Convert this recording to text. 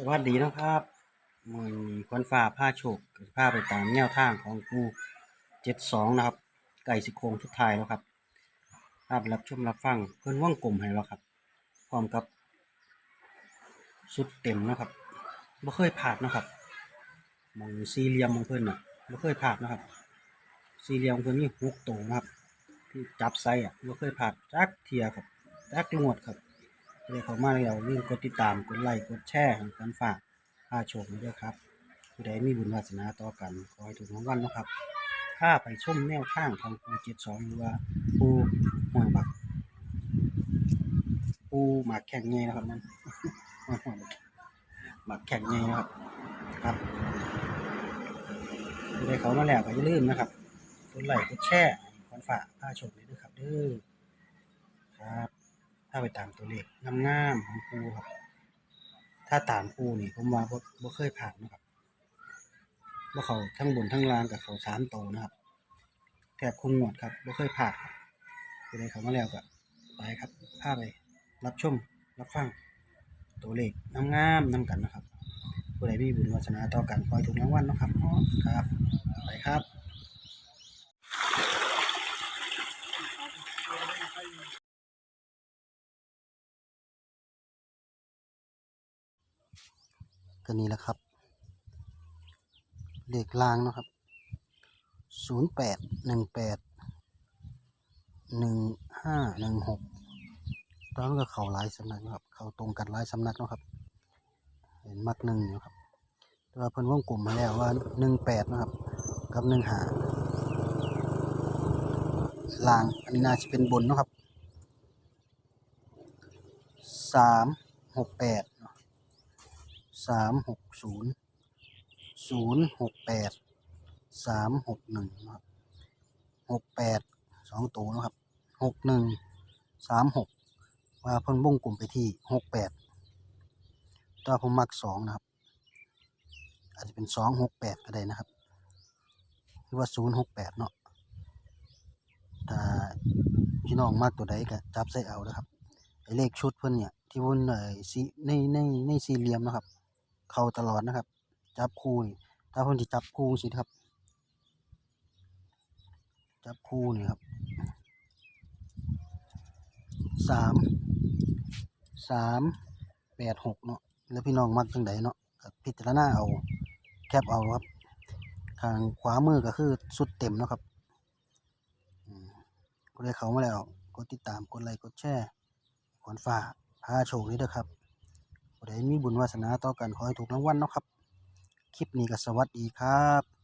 สวัสดีนะครับมือนี้ควันฟ้าผ้าโชคผ้าไปตามแนวทางของกูเจ็ดสองนะครับ ไก่สิโครงทุกทายแล้วครับภาพรับชมรับฟังเพื่อนว่องกลมให้เราครับ พร้อมกับสุดเต็มนะครับบ่เคยผ่านนะครับมองสี่เหลี่ยมมองเพื่อนน่ะบ่เคยผ่านนะครับ สี่เหลี่ยมเพื่อนนี่หกตัวนะครับ ที่จับไซอะบ่เคยผ่านจักเทียครับจักงวดครับ เรียกเขามาแล้วลืมกดติดตามกดไลค์กดแชร์กันฝากพาโชมด้วยครับผู้ใดมีบุญวาสนาต่อกันขอให้ถูกรางวัลนะครับถ้าไปชมแนวทางของปูเจ็ดสองหรือว่าปูห่วบักปูหมากแข่งเงยนะครับนั่นหมากแข่งเงยนะครับ ครับผู้ใดเขามาแล้วก็อย่าลืมนะครับกดไลค์กดแชร์กันฝากพาโชคเลยด้วยครับเด้อครับ ถ้าไปตามตัวเลขงามๆของครูครับ ถ้าตามครูนี่ผมว่าบ่เคยผ่านนะครับว่าเขาทั้งบนทั้งล่างกับเขาสามโตนะครับแทบคุงหมดครับบ่เคยผ่านครับผู้ใดเขามาแล้วก็ไปครับพาไปรับชมรับฟังตัวเลขงามๆนำกันนะครับผู้ใดมีบุญวาสนาต่อกันคอยถูกรางวัลนะครับครับไปครับ ก็นี่แหละครับ เลขล่างนะครับศูนย์แปดหนึ่งแปดหนึ่งห้าหนึ่งหกตอนนั้นก็เข่าหลายสำนักนะครับ เข่าตรงกันหลายสำนักนะครับ เห็นมักหนึ่งอยู่ครับแต่ว่าเพิ่นวงกลุ่มมาแล้วว่าหนึ่งแปดนะครับ กับหนึ่งหาล่างอันนี้น่าจะเป็นบนนะครับสามหกแปด สามหกศูนย์ศูนย์หกแปดสามหกหนึ่งครับหกแปดสองตัวนะครับหกหนึ่งสามหกว่าเพิ่นวงกลุ่มไปที่หกแปดตัวผมมักสองนะครับ อาจจะเป็นสองหกแปดก็ได้นะครับหรือว่าศูนย์หกแปดเนาะถ้าพี่น้องมากตัวใดก็จับใส่เอานะครับไอเลขชุดเพิ่นเนี่ยที่วนเอ่อสีในในในสี่เหลี่ยมนะครับ เข้าตลอดนะครับ จับคู่นี่ถ้าเพิ่นสิจับคู่สิครับ จับคู่นี่ครับสามสามแปดหกเนาะแล้วพี่น้องมักจังใดเนาะพิจารณาเอาแคปเอาครับข้างขวามือก็คือสุดเต็มนะครับก็ได้เขามาแล้วกดติดตามกดไลค์กดแชร์ขอนฝ่าพาโชคนี้เด้อครับ ใดมีบุญวาสนาต่อกันขอให้ถูกรางวัลเนาะครับ คลิปนี้ก็สวัสดีครับ